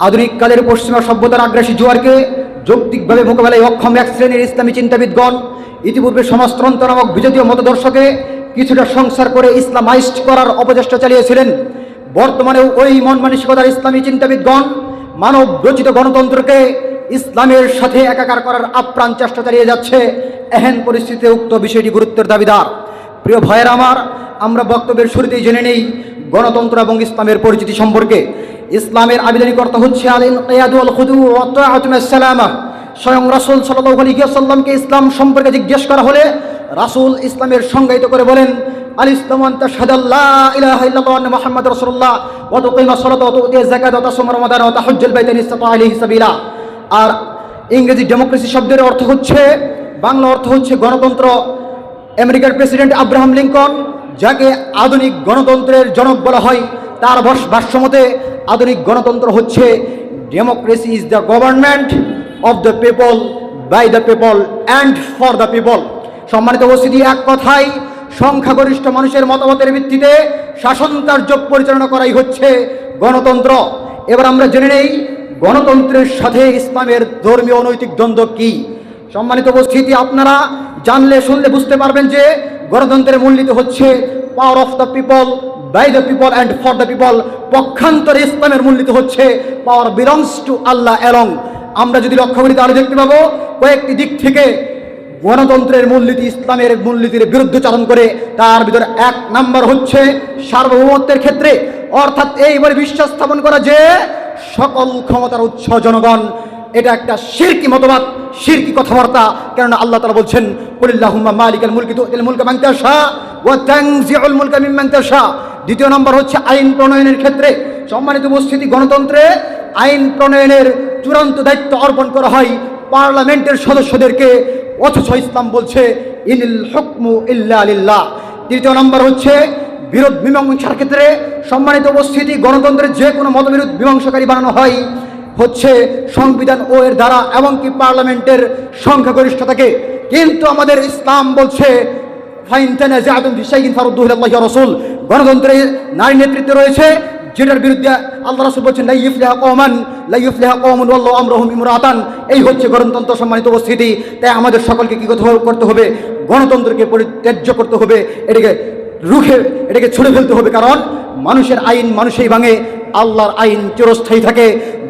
আধুনিক কালের পশ্চিমা সভ্যতার আগ্রাসী জোয়ারকে যৌক্তিকভাবে মোকাবেলায় অক্ষম এক শ্রেণির ইসলামী চিন্তাবিদগণ, ইতিপূর্বে সমাজতন্ত্র নামক বিজাতীয় মতদর্শকে কিছুটা সংসার করে ইসলামাইজড করার অপচেষ্টা চালিয়েছিলেন। বর্তমানেও ওই মন মানসিকতার ইসলামী চিন্তাবিদগণ মানব রচিত গণতন্ত্রকে ইসলামের সাথে একাকার করার আপ্রাণ চেষ্টা চালিয়ে যাচ্ছে। এহেন পরিস্থিতিতে উক্ত বিষয়টি গুরুত্বের দাবিদার। প্রিয় ভাইয়ের আমার, আমরা বক্তব্যের শুরুতেই জেনে নেই গণতন্ত্র এবং ইসলামের পরিচিতি সম্পর্কে ইসলামের আবিধানিক অর্থ হচ্ছে আল ইনকিয়াদু ওয়াল খুদু সালামা। স্বয়ং রাসূল সাল্লাল্লাহু আলাইহি ওয়াসাল্লামকে ইসলাম সম্পর্কে জিজ্ঞেস করা হলে রাসূল ইসলামের সংজ্ঞায়িত করে বলেন, আল ইসলাম ইলাইহি সাবিলা। আর ইংরেজি ডেমোক্রেসি শব্দের অর্থ হচ্ছে, বাংলা অর্থ হচ্ছে গণতন্ত্র। আমেরিকার প্রেসিডেন্ট আব্রাহাম লিঙ্কন যাকে আধুনিক গণতন্ত্রের জনক বলা হয়, তার ভাষ- ভাষ্যমতে আধুনিক গণতন্ত্র হচ্ছে democracy is the government of the people by the people and for the people সম্মানিত উপস্থিতি, এক কথায় সংখ্যাগরিষ্ঠ মানুষের মতামতের ভিত্তিতে শাসন কার্য পরিচালনা করাই হচ্ছে গণতন্ত্র। এবার আমরা জেনে নেই গণতন্ত্রের সাথে ইসলামের ধর্মীয় অনৈতিক দ্বন্দ্ব কী। সম্মানিত উপস্থিতি, আপনারা জানলে, শুনলে বুঝতে পারবেন যে গণতন্ত্রের মূলনীতি হচ্ছে power of the people by the people and for the people পক্ষান্তরে ইসলামের মূলনীতি হচ্ছে power belongs to Allah along আমরা যদি লক্ষ্য করি তাহলে দেখতে পাবো কয়েকটি দিক থেকে গণতন্ত্রের মূলনীতি, ইসলামের মূলনীতির বিরুদ্ধে চালন করে তার ভিতরে এক নাম্বার হচ্ছে সার্বভৌমত্বের ক্ষেত্রে। অর্থাৎ এইবারে বিশ্বাস স্থাপন করা যে সকল ক্ষমতার উৎস জনগণ এটা একটা শিরকি মতবাদ শিরকি কথাবার্তা। কেননা আল্লাহ তাআলা বলছেন দ্বিতীয় নম্বর হচ্ছে আইন প্রণয়নের ক্ষেত্রে সম্মানিত উপস্থিতি গণতন্ত্রে আইন প্রণয়নের চূড়ান্ত দায়িত্ব অর্পণ করা হয় পার্লামেন্টের সদস্যদেরকে। অথচ ইসলাম বলছে তৃতীয় নম্বর হচ্ছে বিরোধ মীমাংসার ক্ষেত্রে সম্মানিত উপস্থিতি গণতন্ত্রের যে কোনো মতবিরোধ মীমাংসাকারী বানানো হয়। হচ্ছে সংবিধান ও এর দ্বারা এমনকি পার্লামেন্টের সংখ্যাগরিষ্ঠতাকে। কিন্তু আমাদের ইসলাম বলছে ওয়া গণতন্ত্রে নারী নেতৃত্ব রয়েছে, যেটার বিরুদ্ধে আল্লাহ রাসূল বলছেন, লা ইফলিহা কওমান, লা ইফলিহা কওমুন ওয়াল্লাহু আমরুহুম ইমরাতান। এই হচ্ছে গণতন্ত্র সম্মানিত উপস্থিতি। তাই আমাদের সকলকে কি করতে হবে, গণতন্ত্রকে পরিত্যাজ্য করতে হবে, এটাকে রুখে, এটাকে ছুড়ে ফেলতে হবে। কারণ মানুষের আইন মানুষেই ভাঙে, আল্লাহর আইন চিরস্থায়ী থাকে।